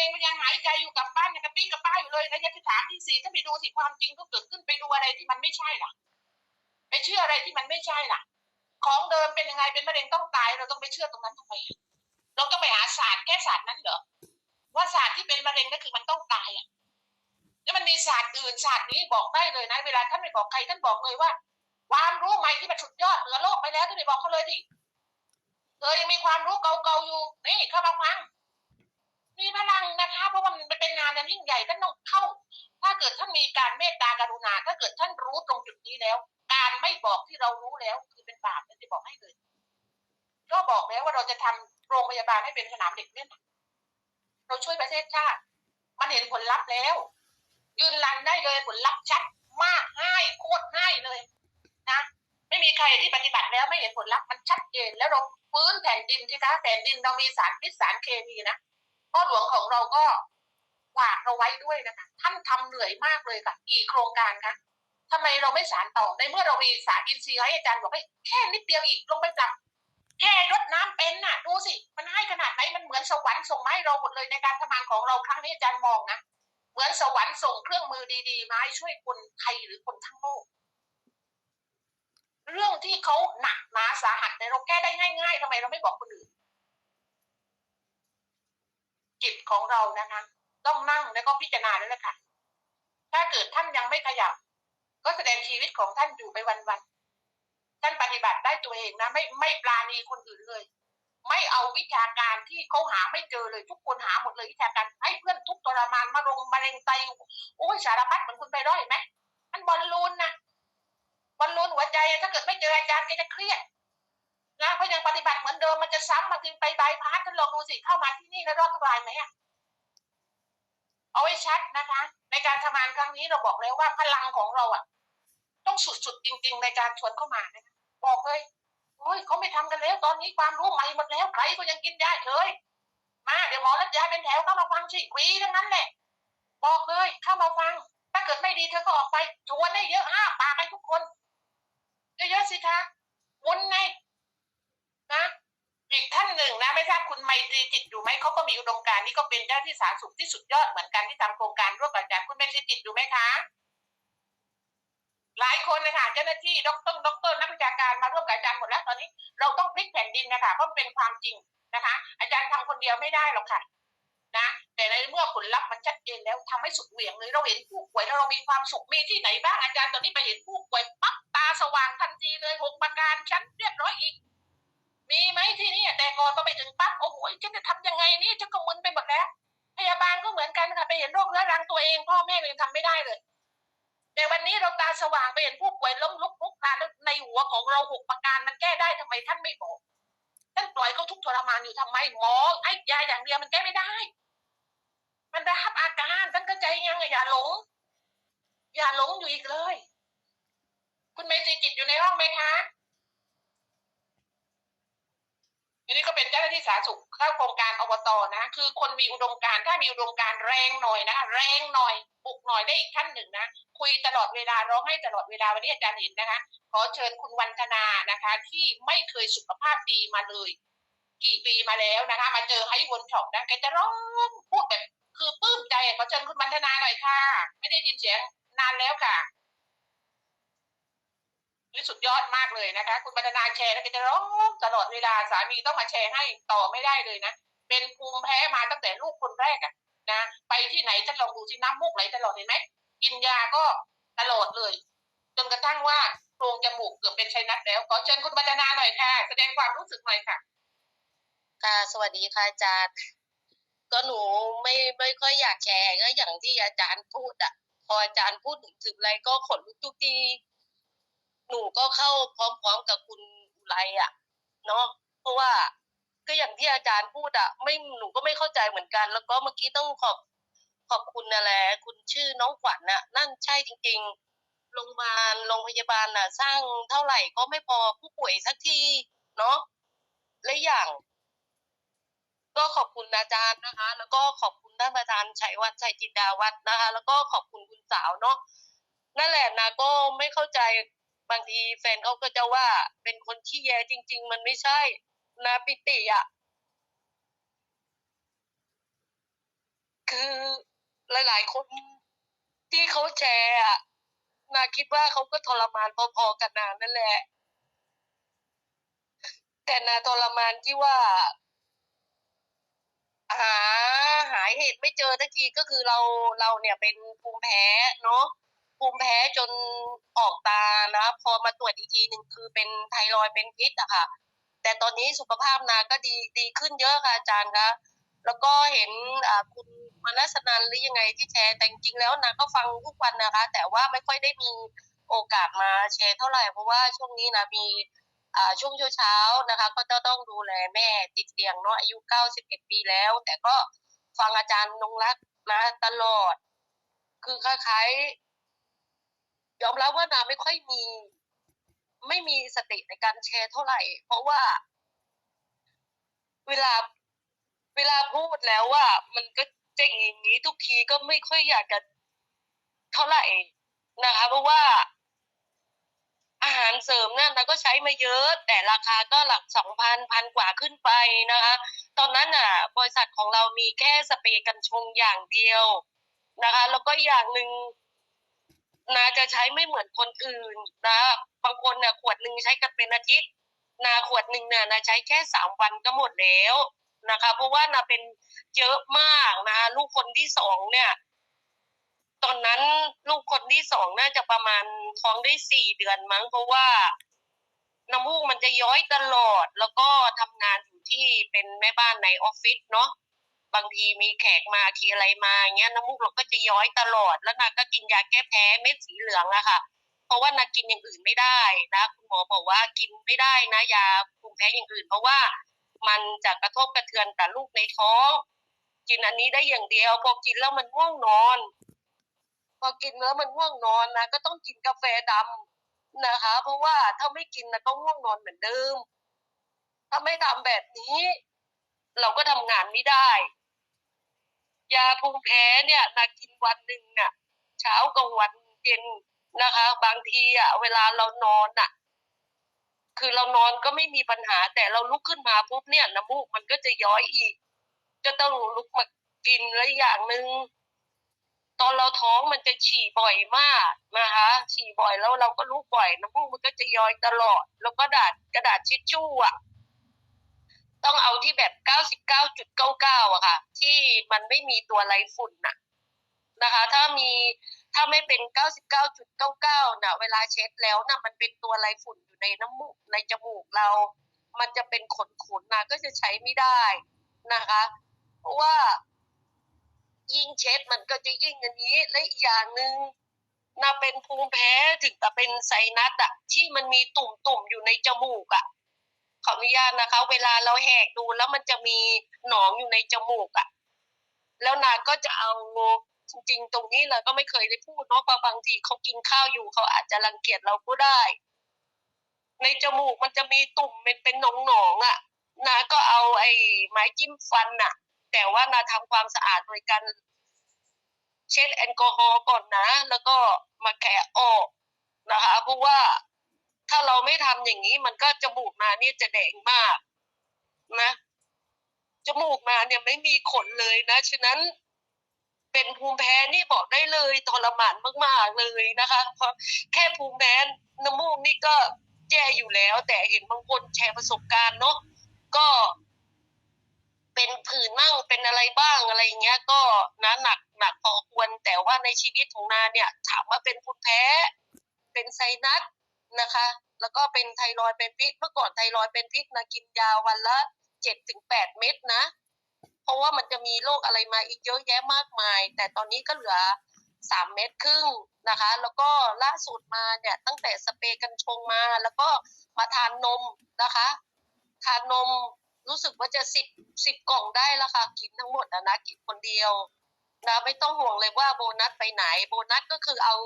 ร็งมันยังหายใจอยู่กับบ้านยังกระปี้กระป้าอยู่เลยระยะที่สามที่สี่ถ้าไปดูสิความจริงก็เกิดขึ้นไปดูอะไรที่มันไม่ใช่ล่ะไปเชื่ออะไรที่มันไม่ใช่ล่ะ ของเดิมเป็นยังไงเป็นมะเร็งต้องตายเราต้องไปเชื่อตรงนั้นทำไมเราต้องไปหาศาสตร์แก้ศาสตร์นั้นเหรอว่าศาสตร์ที่เป็นมะเร็งนั่นคือมันต้องตายอะแล้วมันมีศาสตร์อื่นศาสตร์นี้บอกได้เลยนะ เวลาท่านไม่บอกใครท่านบอกเลยว่า ความรู้ใหม่ที่มันสุดยอดเหนือโลกไปแล้วท่านไม่บอกเขาเลยดิเธอยังมีความรู้เก่าๆอยู่นี่เข้ามาฟัง มีพลังนะคะ เพราะว่ามันเป็นงานอันยิ่งใหญ่ท่านต้องเข้า ถ้าเกิดท่านมีการเมตตากรุณา ถ้าเกิดท่านรู้ตรงจุดนี้แล้ว การไม่บอกที่เรารู้แล้ว คือเป็นบาปนั่นจะบอกให้เลยก็บอกแล้วว่าเราจะทำโรงพยาบาลให้เป็นสนามเด็กเล่นเราช่วยประเทศชาติ มันเห็นผลลัพธ์แล้ว ยืนยันได้เลยผลลัพธ์ชัดมากง่ายโคตรง่ายเลยนะไม่มีใครที่ปฏิบัติแล้วไม่เห็นผลลัพธ์มันชัดเจนแล้วเราฟื้นแผ่นดินที่คะแผ่นดินเรามีสารพิษสารเคมีนะ พ่อหลวงของเราก็ฝากเราไว้ด้วยนะคะท่านทำเหนื่อยมากเลยค่ะกี่โครงการคะทำไมเราไม่สารต่อในเมื่อเรามีสารอินทรีย์ให้อาจารย์บอกให้แค่นิดเดียวอีกลงไปปรับแค่รดน้ำเป็นน่ะ ดูสิ มันให้ขนาดไหนมันเหมือนสวรรค์ส่งมาให้เราหมดเลยในการทำงานของเราครั้งนี้อาจารย์มองนะเหมือนสวรรค์ส่งเครื่องมือดีๆมาให้ช่วยคนไทยหรือคนทั้งโลกเรื่องที่เขาหนักหนาสาหัสในเราแก้ได้ง่ายๆทำไมเราไม่บอกคนอื่น จิตของเรานะคะ ต้องนั่งแล้วก็พิจารณาแล้วแหละค่ะ ถ้าเกิดท่านยังไม่ขยับ ก็แสดงชีวิตของท่านอยู่ไปวันๆท่านปฏิบัติได้ตัวเองนะ ไม่ไม่ปราณีคนอื่นเลย ไม่เอาวิชาการที่เขาหาไม่เจอเลย ทุกคนหาหมดเลยวิชาการให้เพื่อนทุกทรมานมาลงมะเร็งไตโอ้ยสารพัดเหมือนคุณไปด้อยไหมมันบอลลูนนะบอลลูนหัวใจถ้าเกิดไม่เจออาจารย์ก็จะเครียด นะเพราะยังปฏิบัติเหมือนเดิมมันจะซ้ำมาถึงไปบายพาสท่านลองดูสิเข้ามาที่นี่แล้วรอดทุกรายไหมอะเอาไว้ชัดนะคะ ในการทำงานครั้งนี้เราบอกแล้วว่าพลังของเราอะ ต้องสุดๆจริง ๆ ในการชวนเข้ามานะบอกเลยโอ้ยเขาไม่ทำกันแล้ว ตอนนี้ความรู้ใหม่หมดแล้วใครก็ยังกินยาเฉยมาเดี๋ยวหมอรัดยาเป็นแถวเข้ามาฟังสิวีทั้งนั้นแหละบอกเลยเข้ามาฟัง ถ้าเกิดไม่ดีเธอก็ออกไปชวนให้เยอะห้าปากให้ทุกคนเยอะๆสิคะวนไง นะอีกท่านหนึ่งนะไม่ทราบคุณไมตรีจิตอยู่ไหมเขาก็มีอุดมการณ์นี่ก็เป็นเจ้าที่สารสุขที่สุดยอดเหมือนกันที่ทำโครงการร่วมกับอาจารย์คุณไมตรีจิตอยู่ไหมคะ หลายคนนะคะเจ้าหน้าที่ด็อกเตอร์ด็อกเตอร์นักวิชาการมาร่วมกับอาจารย์หมดแล้วตอนนี้เราต้องพลิกแผ่นดินนะคะเพราะเป็นความจริงนะคะ อาจารย์ทำคนเดียวไม่ได้หรอกค่ะนะแต่ในเมื่อผลลัพธ์มันชัดเจนแล้วทำให้สุดเหวี่ยงเลยเราเห็นผู้ป่วยแล้วเรามีความสุขมีที่ไหนบ้างอาจารย์ตอนนี้ไปเห็นผู้ป่วยปั๊บตาสว่างทันทีเลยหกประการชั้นเรียบร้อยอีก มีไหมที่นี่แต่ก่อนพอไปถึงปั๊บโอ้โหฉันจะทำยังไงนี่จะกังวลไปหมดแล้ว พยาบาลก็เหมือนกันค่ะไปเห็นโรคเรื้อรังตัวเองพ่อแม่ยังทำไม่ได้เลย แต่วันนี้เราตาสว่างไปเห็นผู้ป่วยล้มลุกลุกคลานในหัวของเราหกประการมันแก้ได้ทำไมท่านไม่บอกท่านปล่อยเขาทุกทรมานอยู่ทำไมหมอไอ้ยาอย่างเดียวมันแก้ไม่ได้ มันได้รับอาการท่านก็ใจยังอย่าหลง อย่าหลงอยู่อีกเลย คุณเมจิจิตอยู่ในห้องไหมคะันนี้ก็เป็นเจ้าหน้าที่สาธารณสุขเข้าโครงการอบตนะ คือคนมีอุดมการถ้ามีอุดมการแรงหน่อยนะ แรงหน่อยปลุกหน่อยได้อีกท่านหนึ่งนะ คุยตลอดเวลาร้องให้ตลอดเวลาวันนี้อาจารย์เห็นนะคะ ขอเชิญคุณวันธนานะคะ ที่ไม่เคยสุขภาพดีมาเลย กี่ปีมาแล้วนะคะ มาเจอไฮวนช็อปนะแกจะร้องพูดแบบคือปลื้มใจขอเชิญคุณวันธนาหน่อยค่ะ ไม่ได้ยินเสียงนานแล้วค่ะ นี่สุดยอดมากเลยนะคะ คุณบรรณาแชร์แล้วก็จะร้องตลอดเวลาสามีต้องมาแชร์ให้ต่อไม่ได้เลยนะ เป็นภูมิแพ้มาตั้งแต่ลูกคนแรกอะนะไปที่ไหนท่านลองดูที่น้ำมูกไหลตลอดเห็นไหมกินยาก็ตลอดเลย จนกระทั่งว่าโพรงจมูกเกือบเป็นไชนัสแล้วขอเชิญคุณบรรณาหน่อยค่ะ แสดงความรู้สึกหน่อยค่ะค่ะสวัสดีค่ะอาจารย์ ก็หนูไม่ไม่ค่อยอยากแชร์ก็อย่างที่อาจารย์พูดอะพออาจารย์พูดถึงถึงอะไรก็ขนลุกทุกที หนูก็เข้าพร้อมๆกับคุณอุไรอะเนาะเพราะว่าก็อย่างที่อาจารย์พูดอะไม่หนูก็ไม่เข้าใจเหมือนกัน แล้วก็เมื่อกี้ต้องขอบขอบคุณนะแหละคุณชื่อน้องขวัญน่ะ นั่นใช่จริง ๆ โรงพยาบาลโรงพยาบาลน่ะ สร้างเท่าไหร่ก็ไม่พอผู้ป่วยสักทีเนาะและอย่าง ก็ขอบคุณอาจารย์นะคะ แล้วก็ขอบคุณท่านประธานชัยวัฒน์ชัยจินดาวัฒน์นะคะ แล้วก็ขอบคุณคุณสาวเนาะนั่นแหละนะก็ไม่เข้าใจ บางทีแฟนเขาก็จะว่าเป็นคนที่แย่จริง ๆ มันไม่ใช่นะปิติอะคือหลายๆคนที่เขาแชร์อะนาคิดว่าเขาก็ทรมานพอๆกันนานั่นแหละ แต่นาทรมานที่ว่า หาหายเหตุไม่เจอทักทีก็คือเราเราเนี่ยเป็นภูมิแพ้เนาะ ภูมิแพ้จนออกตานะพอมาตรวจอีกทีหนึ่งคือเป็นไทรอยเป็นพิษอะค่ะ แต่ตอนนี้สุขภาพนาก็ดีดีขึ้นเยอะค่ะอาจารย์คะแล้วก็เห็นคุณมนัสนันหรือยังไงที่แชร์แต่จริงๆแล้วนะก็ฟังทุกวันนะคะ แต่ว่าไม่ค่อยได้มีโอกาสมาแชร์เท่าไหร่เพราะว่าช่วงนี้นะมีช่วงเช้าๆนะคะ ก็จะต้องดูแลแม่ติดเตียงเนาะอายุ 91 ปีแล้ว แต่ก็ฟังอาจารย์นงรักนะตลอด คือคล้ายๆ ยอมรับว่านาไม่ค่อยมี ไม่มีสติในการแชร์เท่าไหร่ เพราะว่า เวลาเวลาพูดแล้วว่า มันก็เจ๋งอย่างนี้ทุกทีก็ไม่ค่อยอยากจะเท่าไหร่นะคะ เพราะว่าอาหารเสริมนั่นเราก็ใช้มาเยอะ แต่ราคาก็หลักสองพันพันกว่าขึ้นไปนะคะ ตอนนั้นอะ บริษัทของเรามีแค่สเปรย์กันชงอย่างเดียวนะคะ แล้วก็อย่างหนึ่ง นาจะใช้ไม่เหมือนคนอื่นนะบางคนเนี่ยขวดหนึ่งใช้กันเป็นอาทิตย์นาขวดหนึ่งเนี่ยนาใช้แค่สามวันก็หมดแล้วนะคะ เพราะว่านาเป็นเยอะมากนะคะลูกคนที่สองเนี่ยตอนนั้นลูกคนที่สองน่าจะประมาณท้องได้สี่เดือนมั้ง เพราะว่าน้ำมูกมันจะย้อยตลอด แล้วก็ทำงานอยู่ที่เป็นแม่บ้านในออฟฟิศเนาะ บางทีมีแขกมาทีอะไรมาอย่างเงี้ยน้ำมูกเราก็จะย้อยตลอดแล้วนาก็กินยาแก้แพ้เม็ดสีเหลืองอะค่ะ เพราะว่านากินอย่างอื่นไม่ได้นะคุณหมอบอกว่ากินไม่ได้นะยาภูมิแพ้อย่างอื่น เพราะว่ามันจะกระทบกระเทือนกับลูกในท้อง กินอันนี้ได้อย่างเดียวพอกินแล้วมันง่วงนอน พอกินแล้วมันง่วงนอนนะก็ต้องกินกาแฟดำนะคะ เพราะว่าถ้าไม่กินนะก็ง่วงนอนเหมือนเดิมถ้าไม่ทำแบบนี้ เราก็ทำงานไม่ได้ ยาภูมิแพ้เนี่ยนากินวันหนึ่งน่ะเช้ากลางวันเย็นนะคะ บางทีอะเวลาเรานอนอะ คือเรานอนก็ไม่มีปัญหา แต่เราลุกขึ้นมาปุ๊บเนี่ยน้ำมูกมันก็จะย้อยอีก จะต้องลุกมากินแล้วอย่างหนึ่งตอนเราท้องมันจะฉี่บ่อยมากนะคะ ฉี่บ่อยแล้วเราก็ลุกบ่อยน้ำมูกมันก็จะย้อยตลอด แล้วก็ดาษกระดาษทิชชู่อะ ต้องเอาที่แบบ99.99อะค่ะ ที่มันไม่มีตัวไรฝุ่นน่ะนะคะ ถ้ามีถ้าไม่เป็น99.99น่ะ เวลาเช็ดแล้วน่ะมันเป็นตัวไรฝุ่นอยู่ในน้ำมูกในจมูกเรา มันจะเป็นขนๆนะก็จะใช้ไม่ได้นะคะ เพราะว่ายิ่งเช็ดมันก็จะยิ่งอันนี้และอีกอย่างหนึ่งนาเป็นภูมิแพ้ถึงกับเป็นไซนัสอะที่มันมีตุ่มๆอยู่ในจมูกอะ ออนุญาตนะคะ เวลาเราแหกดูแล้วมันจะมีหนองอยู่ในจมูกอะแล้วนาก็จะเอาจริงๆ ตรงนี้เราก็ไม่เคยได้พูดเนาะเพราะบางทีเขากินข้าวอยู่เขาอาจจะรังเกียจเราก็ได้ ในจมูกมันจะมีตุ่มเป็นเป็นหนองๆอะนาก็เอาไอ้ไม้จิ้มฟันอะแต่ว่านาทำความสะอาดโดยการเช็ดแอลกอฮอล์ก่อนนะ แล้วก็มาแกะออกนะคะเพราะว่า ถ้าเราไม่ทำอย่างนี้มันก็จมูกนาเนี่ยจะแดงมากนะจมูกนาเนี่ยไม่มีขนเลยนะ ฉะนั้นเป็นภูมิแพ้นี่บอกได้เลยทรมานมากๆเลยนะคะเพราะแค่ภูมิแพ้น้ำมูกนี่ก็แย่อยู่แล้ว แต่เห็นบางคนแชร์ประสบการณ์เนาะก็ เป็นผื่นมั่งเป็นอะไรบ้างอะไรเงี้ย ก็นะหนักหนักพอควรแต่ว่าในชีวิตของนาเนี่ย ถามว่าเป็นภูมิแพ้ เป็นไซนัส นะคะ แล้วก็เป็นไทรอยเป็นพิษเมื่อก่อนไทรอยเป็นพิษนะกินยาวันละเจ็ดถึงแปดเม็ดนะ เพราะว่ามันจะมีโรคอะไรมาอีกเยอะแยะมากมาย แต่ตอนนี้ก็เหลือสามเม็ดครึ่งนะคะ แล้วก็ล่าสุดมาเนี่ยตั้งแต่สเปรย์กันชงมา แล้วก็มาทานนมนะคะ ทานนมรู้สึกว่าจะสิบสิบกล่องได้ล้วค่ะกินทั้งหมดนะนะกินคนเดียวนะไม่ต้องห่วงเลยว่าโบนัสไปไหน โบนัสก็คือเอา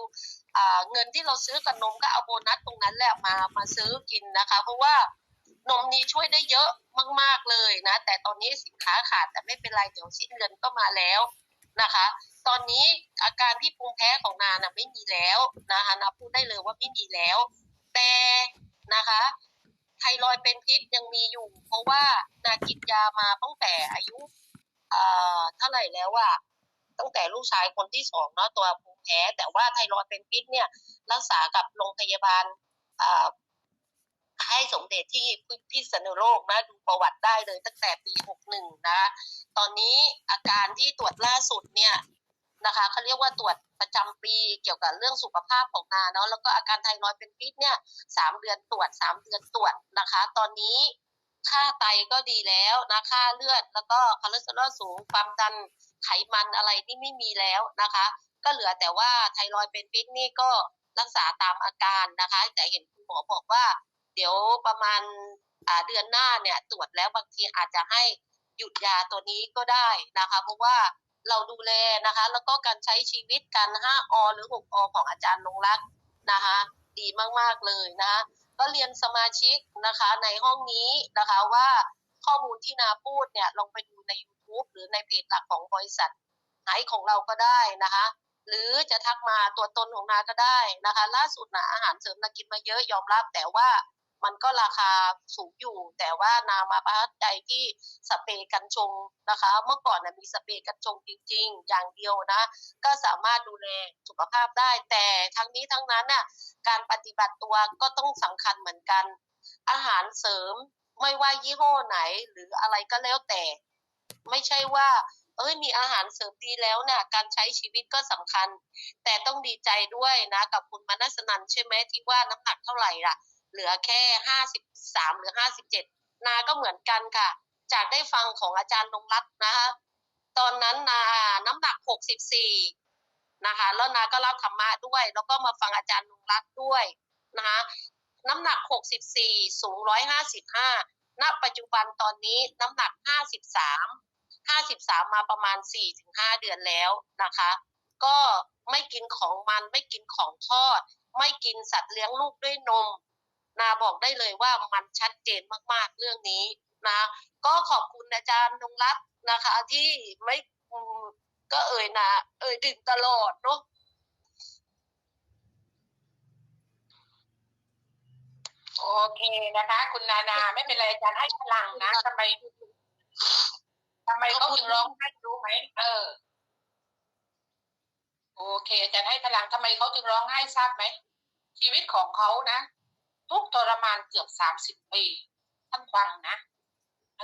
เงินที่เราซื้อกับนมก็เอาโบนัสตรงนั้นแหละมามาซื้อกินนะคะ เพราะว่านมนี้ช่วยได้เยอะมาก ๆเลยนะ แต่ตอนนี้สินค้าขาดแต่ไม่เป็นไรเดี๋ยวสิ้นเดือนก็มาแล้วนะคะ ตอนนี้อาการที่ภูมิแพ้ของนานะไม่มีแล้วนะคะนาพูดได้เลยว่าไม่มีแล้ว แต่นะคะไทรอยด์เป็นพิษยังมีอยู่ เพราะว่านากินยามาตั้งแต่อายุเอ่อเท่าไหร่แล้วอะ ตั้งแต่ลูกชายคนที่สองเนาะตัวภูมิแพ้ แต่ว่าไทรอยด์เป็นพิษเนี่ยรักษากับโรงพยาบาลให้สมเด็จที่พิษณุโลกนะดูประวัติได้เลยตั้งแต่ปี 61 นะ ตอนนี้อาการที่ตรวจล่าสุดเนี่ยนะคะเขาเรียกว่าตรวจประจำปีเกี่ยวกับเรื่องสุขภาพของนาเนาะแล้วก็อาการไทรอยด์เป็นพิษเนี่ยสามเดือนตรวจสามเดือนตรวจนะคะ ตอนนี้ค่าไตก็ดีแล้วนะค่าเลือด แล้วก็คอเลสเตอรอลสูงความดัน ไขมันอะไรที่ไม่มีแล้วนะคะ ก็เหลือแต่ว่าไทรอยด์เป็นพิษนี่ก็รักษาตามอาการนะคะ แต่เห็นคุณหมอบอกว่า เดี๋ยวประมาณเดือนหน้าเนี่ยตรวจแล้วบางทีอาจจะให้หยุดยาตัวนี้ก็ได้นะคะเพราะว่าเราดูแลนะคะ แล้วก็การใช้ชีวิตกัน5อหรือ6อของอาจารย์นงรักษ์นะคะ ดีมากๆเลยนะคะก็เรียนสมาชิกนะคะในห้องนี้นะคะว่าข้อมูลที่นาพูดเนี่ยลองไปดูใน YouTube หรือในเพจหลักของบริษัทไหนของเราก็ได้นะคะ หรือจะทักมาตัวตนของนาก็ได้นะคะ ล่าสุดนะอาหารเสริมนากินมาเยอะยอมรับแต่ว่ามันก็ราคาสูงอยู่ แต่ว่านามาประทับใจที่สเปรย์กันชงนะคะ เมื่อก่อนนะมีสเปรย์กันชงจริง ๆ อย่างเดียวนะ ก็สามารถดูแลสุขภาพได้ แต่ทั้งนี้ทั้งนั้นน่ะการปฏิบัติตัวก็ต้องสำคัญเหมือนกัน อาหารเสริมไม่ว่ายี่ห้อไหนหรืออะไรก็แล้วแต่ ไม่ใช่ว่า เอ้ยมีอาหารเสริมดีแล้วนี่ยการใช้ชีวิตก็สำคัญ แต่ต้องดีใจด้วยนะ กับคุณมานัสนันใช่ไหมที่ว่าน้ำหนักเท่าไหร่ล่ะ เหลือแค่ห้าสิบสามหรือห้าสิบเจ็ดนาก็เหมือนกันค่ะ จากได้ฟังของอาจารย์นงรัตน์นะคะตอนนั้นนาน้ำหนักหกสิบสี่นะคะแล้วนาก็รับธรรมะด้วย แล้วก็มาฟังอาจารย์นงรัตน์ด้วยนะคะน้ำหนักหกสิบสี่สูงร้อยห้าสิบห้า ณปัจจุบันตอนนี้น้ำหนักห้าสิบสามาประมาณสี่ถึงห้าเดือนแล้วนะคะ ก็ไม่กินของมันไม่กินของทอด ไม่กินสัตว์เลี้ยงลูกด้วยนม นาบอกได้เลยว่ามันชัดเจนมากๆเรื่องนี้นะ ก็ขอบคุณอาจารย์นงรัตน์นะคะที่ไม่ก็เอ่ยนะเอ่ยถึงตลอดเนาะ โอเคนะคะ คุณนานาไม่เป็นไรอาจารย์ให้พลังนะทำไมทำไมเขาถึงร้องไห้รู้ไหมเออ โอเคอาจารย์ให้พลังทำไมเขาถึงร้องไห้ทราบไหมชีวิตของเขานะทุกข์ทรมานเกือบสามสิบปี ท่านฟังนะ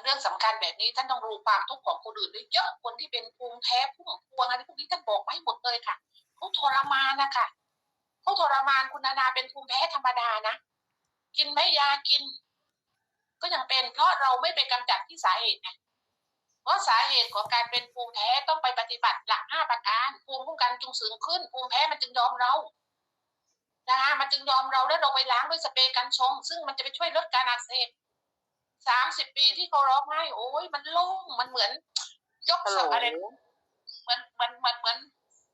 เรื่องสำคัญแบบนี้ท่านต้องรู้ความทุกข์ของคนอื่นด้วยเยอะคนที่เป็นภูมิแพ้พุ่มพวงอะไรพวกนี้ท่านบอกมาให้หมดเลยค่ะเขาทรมานนะคะเขาทรมานคุณนานาเป็นภูมิแพ้ธรรมดานะ กินไหมยากิน ก็ยังเป็นเพราะเราไม่ไปกำจัดที่สาเหตุไงเพราะสาเหตุของการเป็นภูมิแพ้ต้องไปปฏิบัติหลักห้าประการภูมิคุ้มกันจึงสูงขึ้น ภูมิแพ้มันจึงยอมเรานะคะมันจึงยอมเราแล้วเราไปล้างด้วยสเปรย์กันชง ซึ่งมันจะไปช่วยลดการอักเสบสามสิบปีที่เขาร้องไห้โอ้ยมันโล่งมันเหมือน ยกฮัลโหลสอะไรเหมือนเหมือนเหมือนเหมือน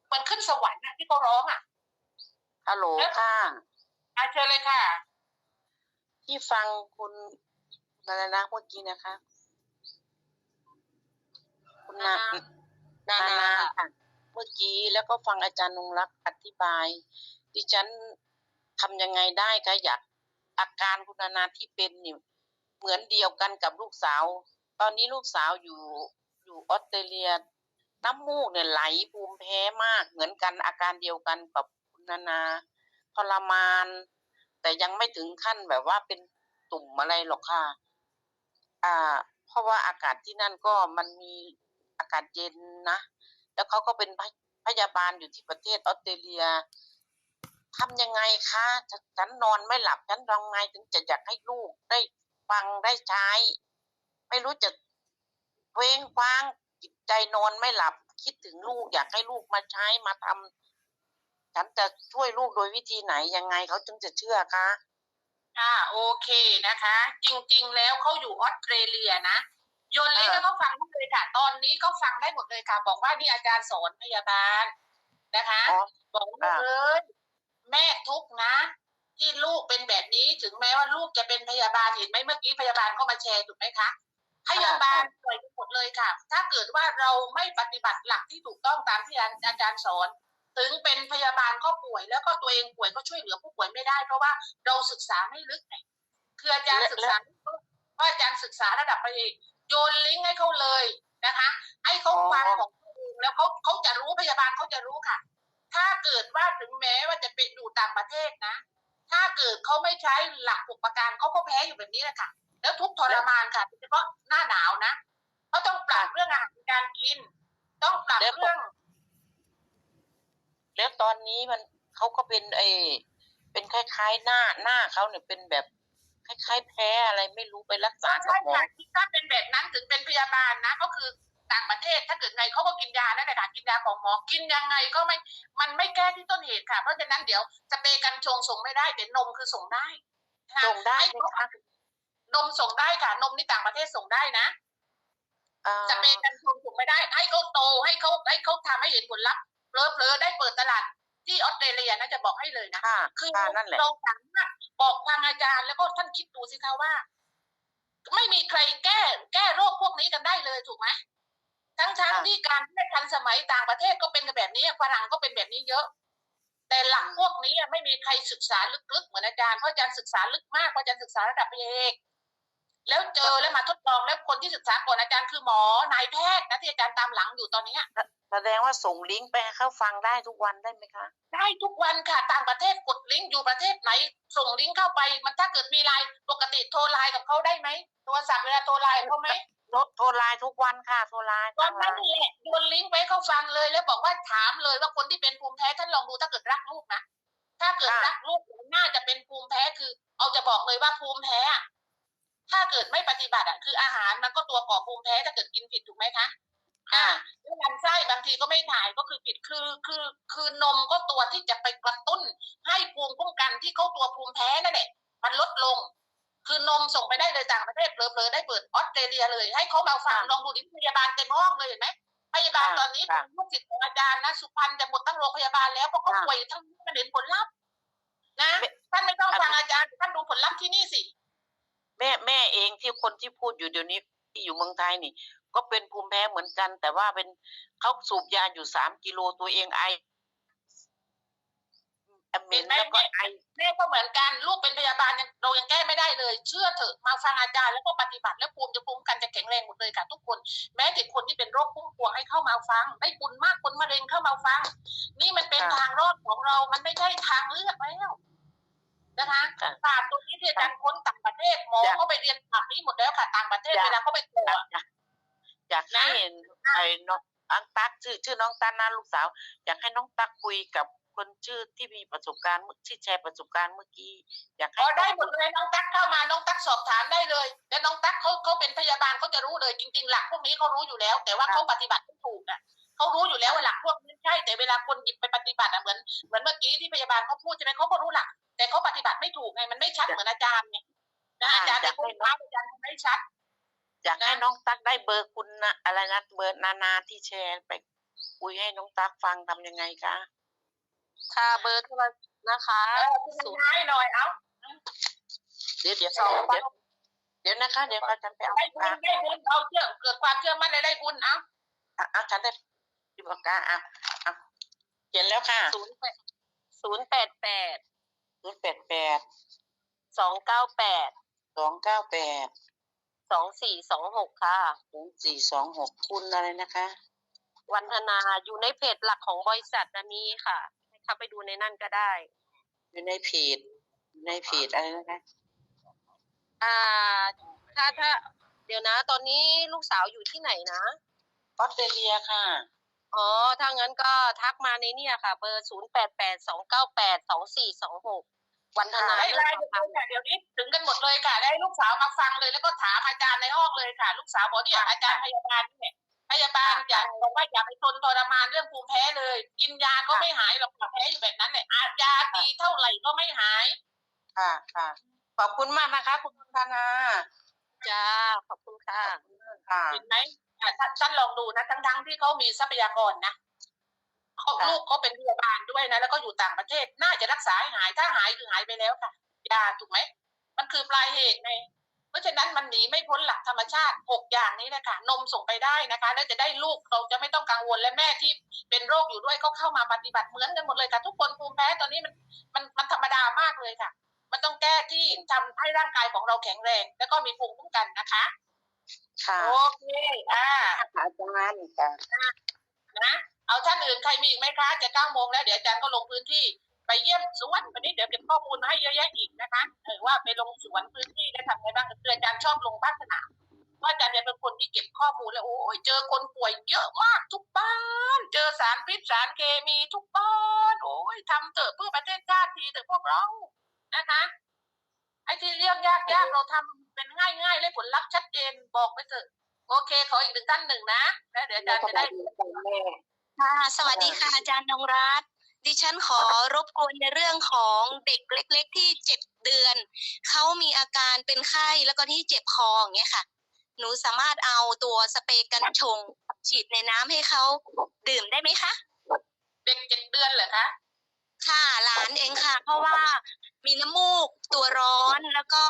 เหมือนขึ้นสวรรค์อะที่เขาร้องอะฮัลโหลค่ะอาเชิญเลยค่ะ ที่ฟังคุณอะไรนะเมื่อกี้นะคะ คุณนานานานานาค่ะเมื่อกี้แล้วก็ฟังอาจารย์นงรักษ์อธิบาย ดิฉันทำยังไงได้คะอยากอาการคุณนานาที่เป็นนี่เหมือนเดียวกันกับลูกสาว ตอนนี้ลูกสาวอยู่อยู่ออสเตรเลียน้ำมูกเนี่ยไหลภูมิแพ้มากเหมือนกันอาการเดียวกันกับคุณนานาทรมาน แต่ยังไม่ถึงขั้นแบบว่าเป็นตุ่มอะไรหรอกค่ะ อ่า เพราะว่าอากาศที่นั่นก็มันมีอากาศเย็นนะ แล้วเขาก็เป็นพยาบาลอยู่ที่ประเทศออสเตรเลียทำยังไงคะฉ,ฉันนอนไม่หลับฉันทำไงถึงจะอยากให้ลูกได้ฟังได้ใช้ ไม่รู้จะเว้งคว้างจิตใจนอนไม่หลับ คิดถึงลูกอยากให้ลูกมาใช้มาทำ ฉันจะช่วยลูกโดยวิธีไหนยังไงเขาจึงจะเชื่อคะอ่าโอเคนะคะ จริงๆ แล้วเขาอยู่ออสเตรเลียนะโยนลิงก์อ่าให้เขาฟังได้เลยค่ะ ตอนนี้เขาฟังได้หมดเลยค่ะ บอกว่านี่อาจารย์สอนพยาบาลนะคะอ๋อบอกลูกอ่าเลยแม่ทุกข์นะที่ลูกเป็นแบบนี้ถึงแม้ว่าลูกจะเป็นพยาบาลเห็นไหมเมื่อกี้พยาบาลก็มาแชร์ถูกไหมคะพยาบาลปล่อยไปหมดเลยค่ะ ถ้าเกิดว่าเราไม่ปฏิบัติหลักที่ถูกต้องตามที่อาจารย์สอน ถึงเป็นพยาบาลก็ป่วย แล้วก็ตัวเองป่วยก็ช่วยเหลือผู้ป่วยไม่ได้ เพราะว่าเราศึกษาไม่ลึกไงคืออาจารย์ศึกษาเพราะอาจารย์ศึกษาระดับปริญญาโยนลิงก์ให้เขาเลยนะคะให้เขาฟังของตัวเองแล้วเขาเขาจะรู้พยาบาลเขาจะรู้ค่ะ ถ้าเกิดว่าถึงแม้ว่าจะเป็นอยู่ต่างประเทศนะ ถ้าเกิดเขาไม่ใช้หลักอุปการเขาก็แพ้อยู่แบบนี้แหละค่ะ แล้วทุกทรมานค่ะโดยเฉพาะหน้าหนาวนะเขาต้องปรับเรื่องอาหารการกิน ต้องปรับเรื่อง แล้วตอนนี้มันเขาก็เป็นไอเป็นคล้ายๆหน้าหน้าเขาเนี่ยเป็นแบบคล้ายๆแพ้อะไรไม่รู้ไปรักษาใช่กับหมอค่ะที่ถ้าเป็นแบบนั้นถึงเป็นพยาบาลนะ ก็คือต่างประเทศถ้าเกิดไงเขาก็กินยานั่นแหละค่ะกินยาของหมอกินยังไงก็ไม่มันไม่แก้ที่ต้นเหตุค่ะ เพราะฉะนั้นเดี๋ยวสเปรย์กันชงส่งไม่ได้แต่นมคือส่งได้นะคะส่งได้ให้ไหมเขาคะนมส่งได้ค่ะ นมนี่ต่างประเทศส่งได้นะอ่า สเปรย์กันชงส่งไม่ได้ ให้เขาโตให้เขาให้เขาทำให้เห็นผลลัพธ์ เพลอๆได้เปิดตลาดที่ออสเตรเลียนะจะบอกให้เลยนะค่ะคือค่ะนั่นแหละ เราสามารถบอกทางอาจารย์แล้วก็ท่านคิดดูสิคะว่า ไม่มีใครแก้แก้โรคพวกนี้กันได้เลยถูกไหมทั้งทั้งๆที่การแพทย์ทันสมัยต่างประเทศก็เป็นกันแบบนี้ฝรั่งก็เป็นแบบนี้เยอะ แต่หลักพวกนี้ไม่มีใครศึกษาลึกๆเหมือนอาจารย์เพราะอาจารย์ศึกษาลึกมากเพราะอาจารย์ศึกษาระดับปริญญาเอกแล้วเจอแล้วมาทดลองแล้วคนที่ศึกษาก่อนอาจารย์คือหมอนายแพทย์นะที่อาจารย์ตามหลังอยู่ตอนเนี้ย แสดงว่าส่งลิงก์ไปให้เขาฟังได้ทุกวันได้ไหมคะ ได้ทุกวันค่ะต่างประเทศกดลิงก์อยู่ประเทศไหน ส่งลิงก์เข้าไป มันถ้าเกิดมีไลน์ปกติโทรไลน์กับเขาได้ไหมโทรศัพท์เวลาโทรไลน์กับเขาไหมโทรโทรไลน์ทุกวันค่ะโทรไลน์วัทานงไลนั้นน์แหละโยนลิงก์ไปให้เขาฟังเลย แล้วบอกว่าถามเลยว่าคนที่เป็นภูมิแพ้ท่านลองดูถ้าเกิดรักลูกนะถ้าเกิดรักลูกน่าจะเป็นภูมิแพ้คือ เอาจะบอกเลยว่าภูมิแพ้อะถ้าเกิดไม่ปฏิบัติอะคืออาหารมันก็ตัวก่อภูมิแพ้ถ้าเกิดกินผิดถูกไหมคะ อ่าแล้วลำไส้บางทีก็ไม่ถ่ายก็คือผิดคือคือคือนมก็ตัวที่จะไปกระตุ้น ให้ภูมิคุ้มกันที่เขาตัวภูมิแพ้นั่นแหละมันลดลง คือนมส่งไปได้เลยต่างประเทศเผลอๆได้เปิดออสเตรเลียเลย ให้เขามาฟังลองดูดิพยาบาลเต็มห้องเลยเห็นไหมพยาบาลตอนนี้เป็นลูกศิษย์ของอาจารย์นะสุพรรณจะหมดทั้งโรงพยาบาลแล้วเพราะเขาป่วยทั้งมันเห็นผลลัพธ์นะท่านไม่ต้องฟังอาจารย์ท่านดูผลลัพธ์ที่นี่สิ แม่แม่เองที่คนที่พูดอยู่เดี๋ยวนี้ที่อยู่เมืองไทยนี่ ก็เป็นภูมิแพ้เหมือนกัน แต่ว่าเป็นเขาสูบยาอยู่สามกิโลตัวเองไอเหม็นแล้วก็ไอแม่ก็เหมือนกันลูกเป็นพยาบาลยังเรายังแก้ไม่ได้เลย เชื่อเถอะมาฟังอาจารย์แล้วก็ปฏิบัติแล้วภูมิจะภูมิกันจะแข็งแรงหมดเลยค่ะทุกคน แม้แต่คนที่เป็นโรคพุ่มพวงให้เข้ามาฟัง ได้บุญมากคนมะเร็งเข้ามาฟัง นี่มันเป็นทางรอดของเรา มันไม่ใช่ทางเลือกแล้วนะคะศาสตร์ตรงนี้ที่อาจารย์ค้นต่างประเทศหมอเขาไปเรียนศาสตร์นี้หมดแล้วค่ะต่างประเทศเวลาเขาไปตรวอยาจก อยากอยากให้เห็นไอ้น้องอังตักชื่อชื่อน้องตันนะลูกสาว อยากให้น้องตักคุยกับคนชื่อที่มีประสบการณ์เมื่อที่แชร์ประสบการณ์เมื่อกี้ อยากให้อ๋อได้หมดเลยน้องตั๊กเข้ามาน้องตั๊กสอบถามได้เลยแล้วน้องตั๊กเขาเขาเป็นพยาบาลเขาจะรู้เลยจริง ๆ หลักพวกนี้เขารู้อยู่แล้ว แต่ว่าเขาปฏิบัติไม่ถูกอะเขารู้อยู่แล้วว่าหลักพวกนี้ใช่แต่เวลาคนหยิบไปปฏิบัติอะเหมือนเหมือนเมื่อกี้ที่พยาบาลเขาพูดใช่ไหมเขาก็รู้หลัก แต่เขาปฏิบัติไม่ถูกไงมันไม่ชัดเหมือนอาจารย์ไงนะอาจารย์ในพูดท้าอาจารย์ไม่ชัด อยากให้น้องตักได้เบอร์คุณนะอะไรนะเบอร์นานาที่แชร์ไปคุยให้น้องตักฟังทำยังไงคะ ค่ะเบอร์โทรนะคะเออคุณท้ายหน่อยเอาเดี๋ยวเดี๋ยวสองเดี๋ยวเดี๋ยวนะคะ เดี๋ยวอาจารย์ไปเอาได้ปากบุญกาได้บุญเอาเชื่อเกิดความเชื่อมั่นเลยได้บุญเอาอะอาจารย์ได้ปากกาอะอะเขียนแล้วค่ะศูนย์แปดศูนย์แปดแปดศูนย์แปดแปดสองเก้าแปดสองเก้าแปด สองสี่สองหกค่ะสองสี่สองหกคุณอะไรนะคะ วันธนาอยู่ในเพจหลักของบริษัทอันนี้ค่ะให้เข้าไปดูในนั่นก็ได้ อยู่ในเพจอยู่ในเพจอะไรนะคะ อ่า ถ้าถ้า เดี๋ยวนะ ตอนนี้ลูกสาวอยู่ที่ไหนนะ ออสเตรเลียค่ะ อ๋อ ถ้างั้นก็ทักมาในเนี่ยค่ะ เบอร์ศูนย์แปดแปดสองเก้าแปดสองสี่สองหก วันธนาได้ไลน์เดี๋ยวนี้ค่ะเดี๋ยวนี้ถึงกันหมดเลยค่ะ ได้ลูกสาวมาฟังเลย แล้วก็ถามอาจารย์ในห้องเลยค่ะ ลูกสาวบอกที่อาจารย์พยาบาลเนี่ยพยาบาลอย่าบอกว่าอย่าไปทนทรมานเรื่องภูมิแพ้เลย กินยาก็ไม่หายหรอกค่ะแพ้อยู่แบบนั้นเลยอะยาดีเท่าไหร่ก็ไม่หายค่ะค่ะขอบคุณมากนะคะ คุณธนาจ้าขอบคุณค่ะค่ะเห็นไหมอะท่านท่านลองดูนะทั้งๆที่เขามีทรัพยากรนะ เขาลูกเขาเป็นพยาบาลด้วยนะ แล้วก็อยู่ต่างประเทศ น่าจะรักษาให้หาย ถ้าหายคือหายไปแล้วค่ะ ยาถูกไหม มันคือปลายเหตุไง เพราะฉะนั้นมันหนีไม่พ้นหลักธรรมชาติหกอย่างนี้นะคะ นมส่งไปได้นะคะ แล้วจะได้ลูกเราจะไม่ต้องกังวล และแม่ที่เป็นโรคอยู่ด้วยก็เข้ามาปฏิบัติเหมือนกันหมดเลยค่ะ ทุกคนภูมิแพ้ตอนนี้มันมันมันธรรมดามากเลยค่ะ มันต้องแก้ที่ทำให้ร่างกายของเราแข็งแรง แล้วก็มีภูมิคุ้มกันนะคะ ค่ะ โอเค อ่าอาจารย์ค่ะนะ เอาท่านอื่นใครมีอีกไหมคะจะเก้าโมงแล้วเดี๋ยวอาจารย์ก็ลงพื้นที่ไปเยี่ยมสวนวันนี้เดี๋ยวเก็บข้อมูลมาให้เยอะแยะอีกนะคะเออว่าไปลงสวนพื้นที่ได้ทำไงบ้างคืออาจารย์ชอบลงบ้านสนามว่าอาจารย์เนี่ยเป็นคนที่เก็บข้อมูลแล้วโอ้ยเจอคนป่วยเยอะมากทุกบ้าน เจอสารพิษสารเคมีทุกบ้านโอ้ยทำเถอะเพื่อประเทศชาติทีเถอะพวกเรานะคะไอ้ที่เรื่องยากๆเราทำเป็นง่ายๆเลยผลลัพธ์ชัดเจนบอกไปเถอะโอเคขออีกหนึ่งท่านหนึ่งนะแล้วเดี๋ยวอาจารย์จะได้ ค่ะสวัสดีค่ะอาจารย์นงรัตน์ดิฉันขอรบกวนในเรื่องของเด็กเล็ก ๆ ที่เจ็ดเดือน เขามีอาการเป็นไข้แล้วก็ที่เจ็บคออย่างเงี้ยค่ะ หนูสามารถเอาตัวสเปรย์กันชง ฉีดในน้ำให้เขาดื่มได้ไหมคะ เด็กเจ็ดเดือนเหรอคะ ค่ะหลานเองค่ะ เพราะว่ามีน้ำมูกตัวร้อนแล้วก็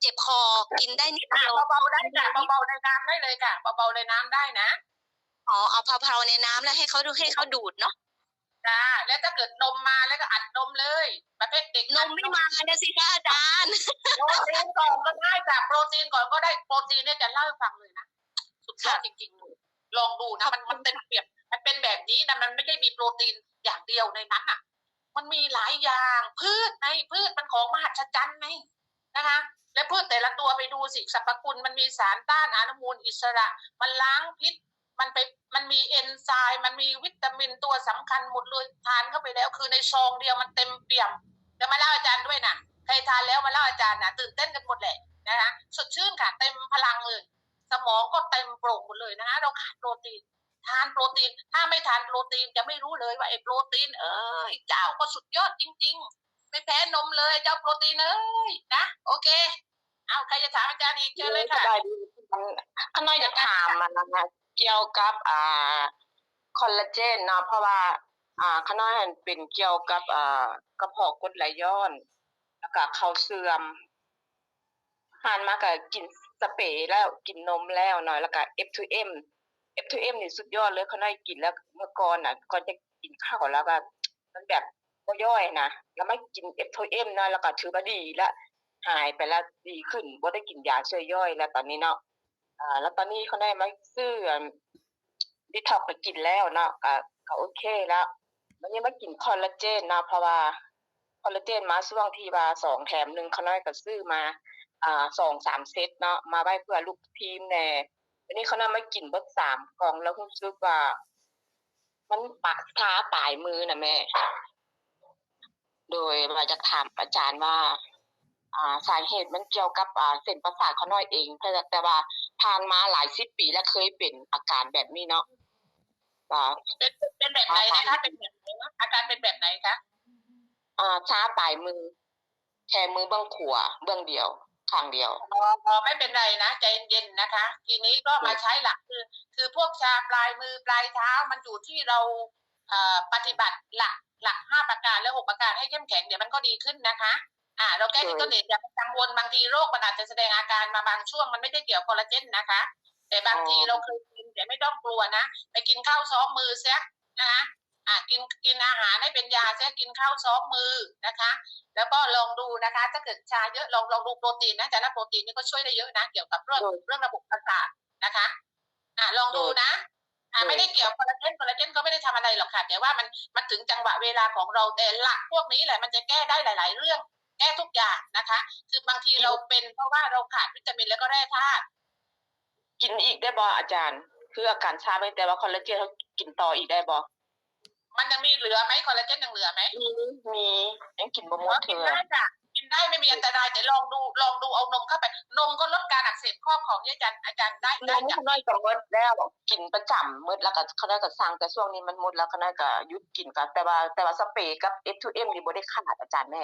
เจ็บคอกินได้นิดเดียว เบาๆได้ค่ะเบาๆในน้ำได้เลยค่ะเบาๆในน้ำได้นะ อ๋อเอาเพลาๆในน้ำแล้วให้เขาดูให้เขาดูดเนาะจ้าแล้วถ้าเกิดนมมาแล้วก็อัดนมเลย ประเภทเด็กนมไม่มาเนี่ยสิคะอาจารย์ โปรตีนก่อนก็ได้จ้ะโปรตีนก่อนก็ได้โปรตีนเนี่ยจะเล่าให้ฟังเลยนะสุดยอดจริงๆเลยลองดูนะมันมันเต็มเปี่ยมมันเป็นแบบนี้นะมันไม่ใช่มีโปรตีนอย่างเดียวในนั้นอะ มันมีหลายอย่างพืชในพืชมันของมหัศจรรย์ไงนะคะ และพืชแต่ละตัวไปดูสิสรรพคุณมันมีสารต้านอนุมูลอิสระ มันล้างพิษ มันไปมันมีเอนไซม์มันมีวิตามินตัวสำคัญหมดเลยทานเข้าไปแล้ว คือในซองเดียวมันเต็มเปี่ยมจะมาเล่าอาจารย์ด้วยนะใครทานแล้วมาเล่าอาจารย์นะตื่นเต้นกันหมดแหละนะคะสดชื่นค่ะเต็มพลังเลย สมองก็เต็มโปร่งหมดเลยนะคะเราขาดโปรตีนทานโปรตีน ถ้าไม่ทานโปรตีนจะไม่รู้เลยว่าไอ้โปรตีน เอ้ยเจ้าก็สุดยอดจริง ๆ ไม่แพ้นมเลยเจ้าโปรตีนเอ้ยนะโอเค เอาใครจะถามอาจารย์อีกเชิญเลยสค่ะบายดีมันข้างนอกจะถามมันนะคะ เกี่ยวกับอ่าคอลลาเจนเนาะเพราะว่า อ่าข้างนอกเห็นเป็นเกี่ยวกับอ่ากระเพาะกดไหลย้อน แล้วก็เขาเสื่อมทานมาก็กินสเปรย์แล้วกินนมแล้วเนาะแล้วก็ F2M F2M นี่สุดยอดเลยข้างนอกกินแล้วเมื่อก่อนน่ะก่อนจะกินข้าวแล้วก็มันแบบบ่ย่อยนะแล้วไมากิน F2M เนะแล้วก็ถือว่าดีละหายไปแล้วดีขึ้นบ่าได้กินยาช่วยย่อยแล้วตอนนี้เนาะ อ่า แล้วตอนนี้เขาได้มาซื้อดิท็อกไปกินแล้วเนาะก็ก็โอเคแล้ววันนี้มากินคอลลาเจนเนาะเพราะว่าคอลลาเจนมาช่วงที่ว่าสองแถมหนึ่งเขาน้อยก็ซื้อมา อ่าสองสามเซตเนาะมาไว้เพื่อลูกทีมแน่วันนี้เขานำมากินเบิดสามกล่องแล้วรู้สึกว่า มันปะช้าปลายมือนะแม่ โดยว่าจะถามอาจารย์ว่า อ่าสาเหตุมันเกี่ยวกับอ่าเส้นประสาทเขาน้อยเองแต่แต่ว่า ผ่านมาหลายสิบปีแล้วเคยเป็นอาการแบบนี้เนาะว่าเป็นเป็นแบบไหนนะคะเป็นแบบไหนนะอาการเป็นแบบไหนคะอ่าช้าปลายมือแค่มือเบื้องขวาเบื้องเดียวข้างเดียวพอพอไม่เป็นไรนะใจเย็นๆนะคะ ทีนี้ก็มาใช้หลักคือ คือพวกชาปลายมือปลายเท้ามันอยู่ที่เราเอ่อปฏิบัติหลักหลักห้าประการและหกประการให้เข้มแข็งเดี๋ยวมันก็ดีขึ้นนะคะ อ่าเราแก้ที่ต้นเหตุอย่าไปกังวลบางทีโรคมันอาจจะแสดงอาการมาบางช่วงมันไม่ได้เกี่ยวกับคอลลาเจนนะคะ แต่บางทีอ๋อเราเคยกินแต่ไม่ต้องกลัวนะไปกินข้าวซ้อมมือเสียนะคะอ่ากินกินอาหารให้เป็นยาเสียกินข้าวซ้อมมือนะคะ แล้วก็ลองดูนะคะ ถ้าเกิดชาเยอะลองลองดูโปรตีนนะแต่ละโปรตีนนี่ก็ช่วยได้เยอะนะเกี่ยวกับเรื่องอืมเรื่องระบบประสาทนะคะอ่าลองดูนะอ่าอืมไม่ได้เกี่ยวกับคอลลาเจนคอลลาเจนก็ไม่ได้ทำอะไรหรอกค่ะแต่ว่ามันมันถึงจังหวะเวลาของเราแต่หลักพวกนี้แหละมันจะแก้ได้หลาย ๆ เรื่อง แก้ทุกอย่างนะคะ คือบางทีเราเป็นเพราะว่าเราขาดวิตามินแล้วก็แร่ธาตุกินอีกได้บ่อาจารย์คืออาการชาไม่แต่ว่าคอลลาเจนเขากินต่ออีกได้บ่มันยังมีเหลือไหมคอลลาเจนยังเหลือไหมมีมียังกินบ่หมดเถกินอะได้จ้ะกินได้ไม่มีอันตรายแต่ลองดูลองดูเอานมเข้าไป นมก็ลดการอักเสบข้อของที่อาจารย์อาจารย์ได้นได้มจากเขาน้อยก็หมดแล้วกินประจำหมดแล้วก็เขาน้อยก็สั่งแต่ช่วงนี้มันหมดแล้วเขาน้อยก็หยุดกินกันแต่ว่าแต่ว่าสเปรย์กับ F2M นี่บ่ได้ขาดอาจารย์แม่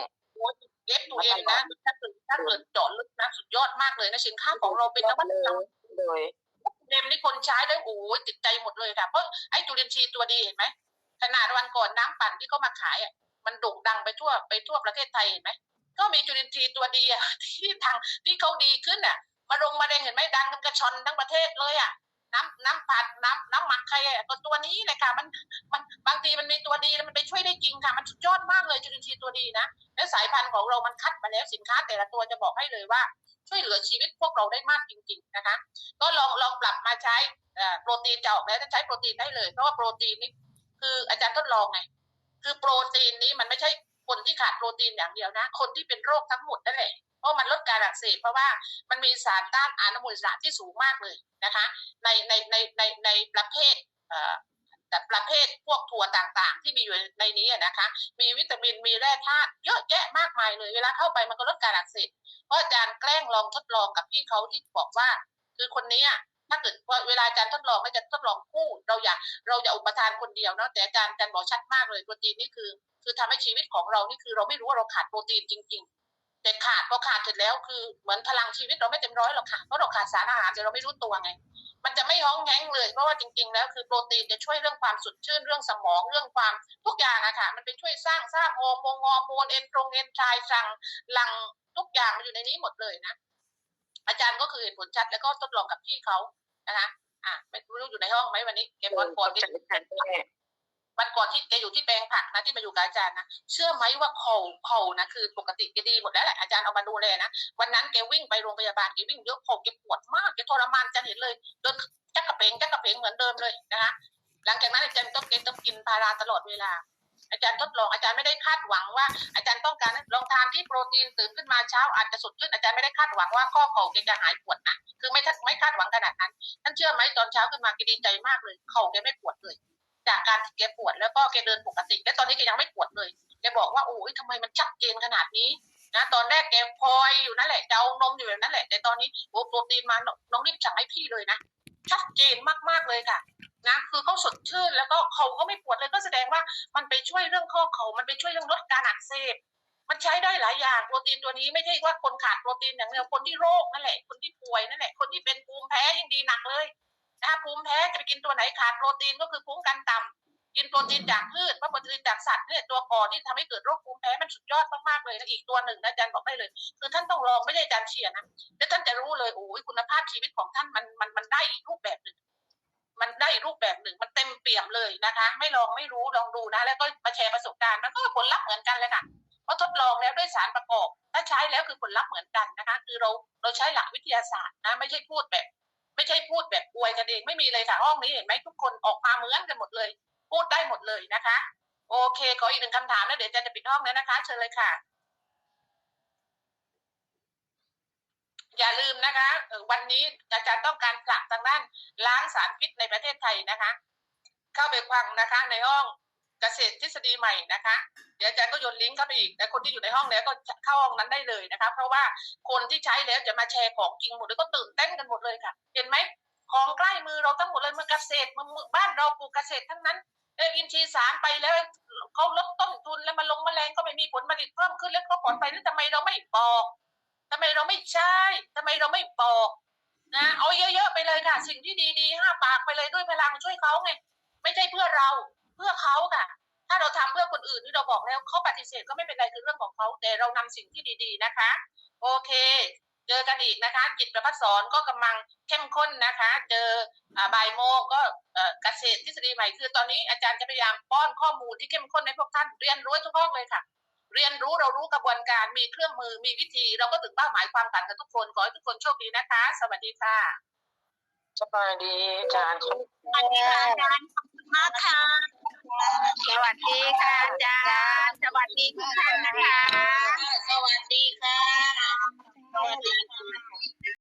เอฟตัวเองนะถ้าเกิดถ้าเกิดเจาะลึกนะสุดยอดมากเลยนะสินค้าของเราเป็นนวัตกรรมโดยเนมนี่คนใช้แล้วโอ้ยติดใจหมดเลยค่ะเพราะไอ้จุลินทรีย์ตัวดีเห็นไหมขนาดวันก่อนน้ำปั่นที่เขามาขายอะมันโด่งดังไปทั่วไปทั่วประเทศไทยเห็นไหมก็มีจุลินทรีย์ตัวดีอะที่ทางที่เขาดีขึ้นอะมาลงมาแดงเห็นไหมดังกันกระชอนทั้งประเทศเลยอะ น้ำน้ำผัดน้ำน้ำหมักใครอะก็ตัวนี้เลยค่ะมันมันบางทีมันมีตัวดีแล้วมันไปช่วยได้จริงค่ะ มันสุดยอดมากเลยจุลินทรีย์ตัวดีนะและสายพันธุ์ของเรามันคัดมาแล้วสินค้า แต่ละตัวจะบอกให้เลยว่าช่วยเหลือชีวิตพวกเราได้มากจริง ๆ นะคะ ก็ลองลองปรับมาใช้อ่อโปรตีนจะออกแล้วจะใช้โปรตีนได้เลยเพราะว่าโปรตีนนี่คืออาจารย์ทดลองไงคือโปรตีนนี้มันไม่ใช่คนที่ขาดโปรตีนอย่างเดียวนะ คนที่เป็นโรคทั้งหมดนั่นแหละ เพราะมันลดการอักเสบเพราะว่ามันมีสารต้านอนุมูลอิสระที่สูงมากเลยนะคะ ในในในในในประเภทเอ่อแต่ประเภทพวกถั่วต่างๆ ที่มีอยู่ในนี้นะคะ มีวิตามินมีแร่ธาตุเยอะแยะมากมายเลยเวลาเข้าไปมันก็ลดการอักเสบเพราะอาจารย์แกล้งลองทดลองกับพี่เขาที่บอกว่า คือคนนี้อะถ้าเกิดเวลาอาจารย์ทดลองอาจารย์ทดลองคู่เราอย่าเราอย่าอุปทานคนเดียวเนาะแต่อาจารย์อาจารย์บอกชัดมากเลยโปรตีนนี่คือ คือทำให้ชีวิตของเรานี่คือเราไม่รู้ว่าเราขาดโปรตีนจริง ๆ แต่ขาดพอขาดเสร็จแล้วคือเหมือนพลังชีวิตเราไม่เต็มร้อยหรอกค่ะเพราะเราขาดสารอาหารแต่เราไม่รู้ตัวไง มันจะไม่ฮ้องแง้งเลย เพราะว่าจริง ๆ แล้วคือโปรตีนจะช่วยเรื่องความสดชื่นเรื่องสมองเรื่องความทุกอย่างอะค่ะ มันไปช่วยสร้างสร้างฮอร์โมนฮอร์โมนเอนโทรงเอนไทรสั่งหลังทุกอย่างมันอยู่ในนี้หมดเลยนะอาจารย์ก็คือเห็นผลชัดแล้วก็ทดลองกับพี่เขานะคะอะไม่รู้อยู่ในห้องไหมวันนี้แกบอกก่อนที่ วันก่อนที่แกอยู่ที่แปลงผักนะที่มาอยู่กับอาจารย์นะเชื่อไหมว่าเข่าเข่านะคือปกติแกดีหมดแล้วแหละอาจารย์เอามาดูแลนะวันนั้นแกวิ่งไปโรงพยาบาลแกวิ่งเยอะเข่าแกปวดมากแกทรมานอาจารย์เห็นเลยเดินจักกระเพงจักกระเพงเหมือนเดิมเลยนะคะหลังจากนั้นอาจารย์ต้องแกต้องกินพาราตลอดเวลา อาจารย์ทดลองอาจารย์ไม่ได้คาดหวังว่า อาจารย์ต้องการลองทานที่โปรตีนตื่นขึ้นมาเช้าอาจจะสดขึ้นอาจารย์ไม่ได้คาดหวังว่าข้อเข่าแกจะหายปวดนะคือไม่ไม่คาดหวังขนาดนั้นท่านเชื่อไหมตอนเช้าขึ้นมาแกดีใจมากเลย เข่าแกไม่ปวดเลย จากการที่แกปวดแล้วก็แกเดินปกติ และตอนนี้แกยังไม่ปวดเลยแกบอกว่าโอ้ยทำไมมันชัดเจนขนาดนี้นะตอนแรกแกพลอยอยู่นั่นแหละจะเอานมอยู่แบบนั้นแหละ แต่ตอนนี้โอ้โปรตีนมาน้องน้องรีบสั่งให้พี่เลยนะชัดเจนมากๆเลยค่ะนะคือเขาสดชื่นแล้วก็เขาก็ไม่ปวดเลยก็แสดงว่ามันไปช่วยเรื่องข้อเขามันไปช่วยเรื่องลดการอักเสบมันใช้ได้หลายอย่างโปรตีนตัวนี้ไม่ใช่ว่าคนขาดโปรตีนอย่างเดียวคนที่โรคนั่นแหละคนที่ป่วยนั่นแหละคนที่เป็นภูมิแพ้ยิ่งดีหนักเลย ถ้าภูมิแพ้จะไปกินตัวไหนขาดโปรตีนก็คือภูมิกันต่ำกินโปรตีนจากพืชเพราะโปรตีนจากสัตว์เนี่ยตัวก่อที่ทำให้เกิดโรคภูมิแพ้มันสุดยอดมากๆเลยนะอีกตัวหนึ่งนะอาจารย์บอกได้เลย คือท่านต้องลองไม่ได้อาจารย์เชียร์นะแล้วท่านจะรู้เลยโอ้ยคุณภาพชีวิตของท่านมันมันมันได้อีกรูปแบบหนึ่งมันได้อีกรูปแบบหนึ่งมันเต็มเปี่ยมเลยนะคะ ไม่ลองไม่รู้ลองดูนะ แล้วก็มาแชร์ประสบการณ์มันก็ผลลัพธ์เหมือนกันเลยค่ะเพราะทดลองแล้วด้วยสารประกอบ ถ้าใช้แล้วคือผลลัพธ์เหมือนกันนะคะ คือเราเราใช้หลักวิทยาศาสตร์นะ ไม่ใช่พูดแบบ ไม่ใช่พูดแบบอวยกันเองไม่มีเลยค่ะห้องนี้เห็นไหมทุกคนออกมาเหมือนกันหมดเลย พูดได้หมดเลยนะคะ โอเคขออีกหนึ่งคำถามแล้วเดี๋ยวอาจารย์จะปิดห้องแล้วนะคะ เชิญเลยค่ะ อย่าลืมนะคะวันนี้อาจารย์ต้องการผลักทางด้านล้างสารพิษในประเทศไทยนะคะ เข้าไปฟังนะคะ ในห้อง เกษตรทฤษฎีใหม่นะคะ เดี๋ยวอาจารย์ก็โยนลิงก์เข้าไปอีกแต่คนที่อยู่ในห้องแล้วก็เข้าห้องนั้นได้เลยนะคะ เพราะว่าคนที่ใช้แล้วจะมาแชร์ของจริงหมดเลยก็ตื่นเต้นกันหมดเลยค่ะ เห็นไหมของใกล้มือเราทั้งหมดเลยมือเกษตรมือบ้านเราปลูกเกษตรทั้งนั้นเอออินทรีย์สามไปแล้วเขาลดต้นทุนแล้วมาลงแมลงก็ไม่มีผลผลิตเพิ่มขึ้นแล้วก็ปลอดภัยแล้วทำไมเราไม่บอกทำไมเราไม่ใช่ทำไมเราไม่บอกนะเอาเยอะๆไปเลยค่ะ สิ่งที่ดีๆห้าปากไปเลยด้วยพลังช่วยเขาไงไม่ใช่เพื่อเรา เพื่อเขาค่ะ ถ้าเราทำเพื่อคนอื่นที่เราบอกแล้วเขาปฏิเสธก็ไม่เป็นไรคือเรื่องของเขาแต่เรานำสิ่งที่ดี ๆนะคะ โอเค เจอกันอีกนะคะจิตประพัฒสอนก็กำลังเข้มข้นนะคะ เจออ่าบ่ายโมงก็เอ่อเกษตรทฤษฎีใหม่คือตอนนี้อาจารย์จะพยายามป้อนข้อมูลที่เข้มข้นให้พวกท่านเรียนรู้ทุกห้องเลยค่ะเรียนรู้เรารู้กระบวนการมีเครื่องมือมีวิธี เราก็ถึงเป้าหมายความฝันกันทุกคน ขอให้ทุกคนโชคดีนะคะ สวัสดีค่ะสบายดีอาจารย์สวัสดีค่ะอาจารย์ขอบคุณมากค่ะ สวัสดีค่ะอาจารย์สวัสดีทุกท่านนะคะ สวัสดีค่ะ สวัสดีค่ะ